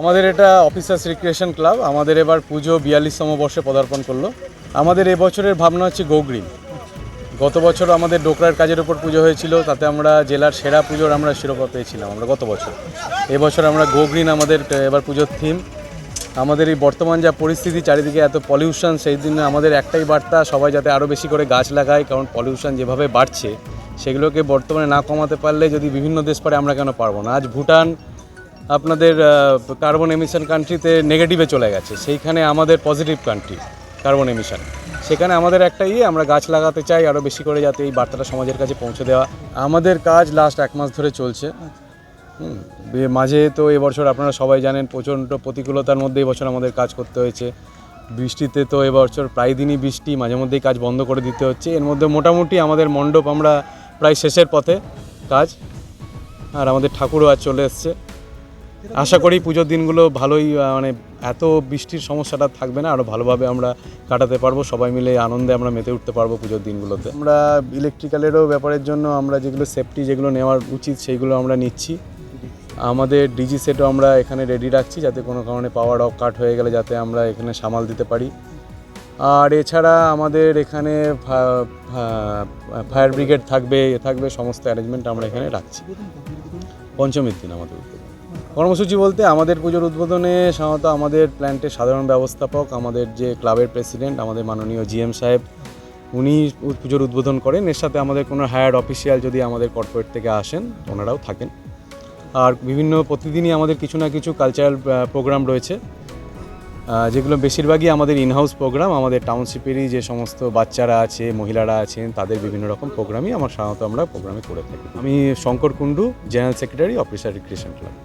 আমাদের এটা officers recreation club. আমাদের এবার পুজো বিয়াল্লিশতম বর্ষে পদার্পণ করল। আমাদের এবছরের ভাবনা হচ্ছে গো গ্রিন গত বছর আমাদের ডোকরার কাজের উপর পুজো হয়েছিল, তাতে আমরা জেলার সেরা পুজোর আমরা শিরোপা পেয়েছিলাম আমরা গত বছর। এবছর আমরা গো গ্রিন আমাদের এবার পুজোর থিম আমাদের এই বর্তমান যা পরিস্থিতি, চারিদিকে এত পলিউশন সেই দিনে আমাদের একটাই বার্তা, সবাই যাতে আরও বেশি করে গাছ লাগায়, কারণ পলিউশন যেভাবে বাড়ছে, সেগুলোকে বর্তমানে না কমাতে পারলে যদি বিভিন্ন দেশ পারে, আমরা কেন পারব না? আজ ভুটান আপনাদের কার্বন এমিশন কান্ট্রিতে নেগেটিভে চলে গেছে। সেইখানে আমাদের পজিটিভ কান্ট্রি কার্বন এমিশন সেখানে আমাদের একটা ইয়ে আমরা গাছ লাগাতে চাই আরও বেশি করে যাতে এই বার্তাটা সমাজের কাছে পৌঁছে দেওয়া। আমাদের কাজ লাস্ট এক মাস ধরে চলছে। মাঝে তো এবছর আপনারা সবাই জানেন, প্রচণ্ড প্রতিকূলতার মধ্যে এবছর আমাদের কাজ করতে হয়েছে। বৃষ্টিতে তো এবছর প্রায় দিনই বৃষ্টি, মাঝে মধ্যেই কাজ বন্ধ করে দিতে হচ্ছে। এর মধ্যে মোটামুটি আমাদের মণ্ডপ আমরা প্রায় শেষের পথে কাজ। আর আমাদের ঠাকুরও আজ চলে এসছে। আশা করি পুজোর দিনগুলো ভালোই মানে এত বৃষ্টির সমস্যাটা থাকবে না আরও ভালোভাবে আমরা কাটাতে পারব, সবাই মিলে আনন্দে আমরা মেতে উঠতে পারব পুজোর দিনগুলোতে। আমরা ইলেকট্রিক্যালেরও ব্যাপারের জন্য আমরা যেগুলো সেফটি যেগুলো নেওয়ার উচিত সেইগুলো আমরা নিচ্ছি। আমাদের ডিজি সেটও আমরা এখানে রেডি রাখছি যাতে কোনো কারণে পাওয়ার অফ কাট হয়ে গেলে যাতে আমরা এখানে সামাল দিতে পারি। আর এছাড়া আমাদের এখানে ফায়ার ব্রিগেড থাকবে, এ থাকবে, সমস্ত অ্যারেঞ্জমেন্ট আমরা এখানে রাখছি। পঞ্চমীর দিন আমাদের কর্মসূচি বলতে আমাদের পুজোর উদ্বোধনে সাধারণত আমাদের প্ল্যান্টের সাধারণ ব্যবস্থাপক, আমাদের যে ক্লাবের প্রেসিডেন্ট আমাদের মাননীয় জিএম সাহেব, উনি পুজোর উদ্বোধন করেন। এর সাথে আমাদের কোনো হায়ার অফিসিয়াল যদি আমাদের কর্পোরেট থেকে আসেন, ওনারাও থাকেন। আর বিভিন্ন প্রতিদিনই আমাদের কিছু না কিছু কালচারাল প্রোগ্রাম রয়েছে। যেগুলো বেশিরভাগই আমাদের ইনহাউস প্রোগ্রাম আমাদের টাউনশিপেরই যে সমস্ত বাচ্চারা আছে, মহিলারা আছেন, তাদের বিভিন্ন রকম প্রোগ্রামই আমার সাধারণত আমরা প্রোগ্রামে করে থাকি। আমি Shankar Kundu general secretary officer recreation club